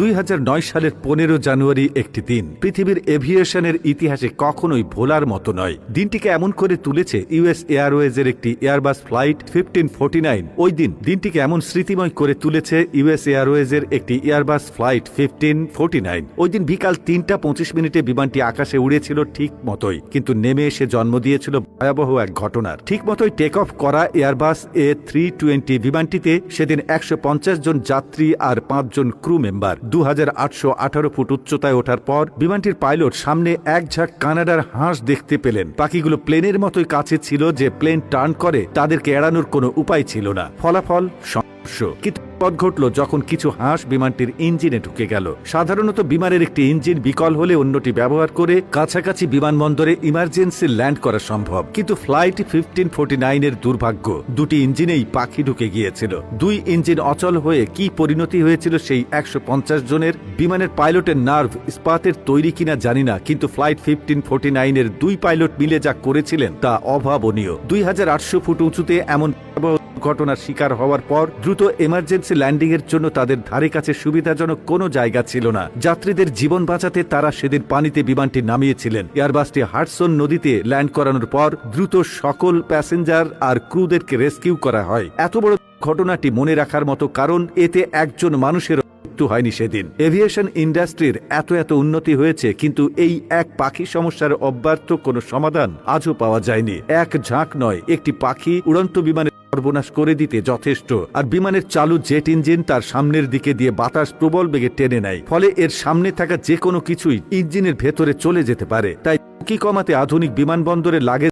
দুই হাজার নয় সালের পনেরো জানুয়ারি একটি দিন। পৃথিবীর এভিয়েশনের ইতিহাসে কখনোই ভোলার মতো নয়। দিনটিকে এমন করে তুলেছে ইউএস এয়ারওয়েজের একটি airbus flight fifteen forty nine. ওই দিন দিনটিকে এমন স্মৃতিময় করে তুলেছে ইউএস এয়ারওয়েজের একটি airbus flight fifteen forty nine. ওই দিন বিকাল তিনটা পঁচিশ মিনিটে বিমানটি আকাশে উড়েছিল ঠিক মতোই, কিন্তু নেমে এসে জন্ম দিয়েছিল ভয়াবহ এক ঘটনার। ঠিক মতোই টেক অফ করা এয়ারবাস এ থ্রি টোয়েন্টি বিমানটিতে সেদিন একশো পঞ্চাশ জন যাত্রী আর পাঁচজন ক্রু মেম্বার। দু হাজার আটশো আঠারো ফুট উচ্চতায় ওঠার পর বিমানটির পাইলট সামনে এক ঝাঁক কানাডার হাঁস দেখতে পেলেন। পাখিগুলো প্লেনের মতোই কাছে ছিল যে প্লেন টার্ন করে তাদেরকে এড়ানোর কোনো উপায় ছিল না। ফলাফল সংঘর্ষ কিন্তু ঘটল যখন কিছু হাঁস বিমানটির ইঞ্জিনে ঢুকে গেল। সাধারণত বিমানের একটি ইঞ্জিন বিকল হলে অন্যটি ব্যবহার করে কাছাকাছি বিমানবন্দরে ইমার্জেন্সি ল্যান্ড করা সম্ভব। কিন্তু ফ্লাইট ফিফটিন ফোর্টি নাইনের দুর্ভাগ্য, দুটি ইঞ্জিনেই পাখি ঢুকে গিয়েছিল। দুই ইঞ্জিন অচল হয়ে কি পরিণতি হয়েছিল সেই একশো পঞ্চাশ জনের? বিমানের পাইলটের নার্ভ ইস্পাতের তৈরি কিনা জানি না, কিন্তু ফ্লাইট ফিফটিন ফোর্টি নাইনের দুই পাইলট মিলে যা করেছিলেন তা অভাবনীয়। দুই হাজার আটশো ফুট উঁচুতে এমন ঘটনার শিকার হওয়ার পর দ্রুত এমার্জেন্সি ল্যান্ডিং এর জন্য তাদের ধারে কাছে সুবিধাজনক কোনো জায়গা ছিল না। যাত্রীদের জীবন বাঁচাতে তারা সেদিন পানিতে বিমানটি নামিয়েছিলেন। এয়ারবাসটি হার্টসন নদীতে ল্যান্ড করানোর পর দ্রুত সকল প্যাসেঞ্জার আর ক্রুদেরকে রেস্কিউ করা হয়। এত বড় ঘটনাটি মনে রাখার মতো কারণ, এতে একজন মানুষের মৃত্যু হয়নি সেদিন। এভিয়েশন ইন্ডাস্ট্রির এত এত উন্নতি হয়েছে, কিন্তু এই এক পাখি সমস্যার অব্যর্থ কোনো সমাধান আজও পাওয়া যায়নি। এক ঝাঁক নয়, একটি পাখি উড়ন্ত বিমানে সর্বনাশ করে দিতে যথেষ্ট। আর বিমানের চালু জেট ইঞ্জিন তার সামনের দিকে দিয়ে বাতাস প্রবল বেগে টেনে নেয়। ফলে এর সামনে থাকা যে কোনো কিছুই ইঞ্জিনের ভেতরে চলে যেতে পারে। তাই ঝুঁকি কমাতে আধুনিক বিমানবন্দরে লাগে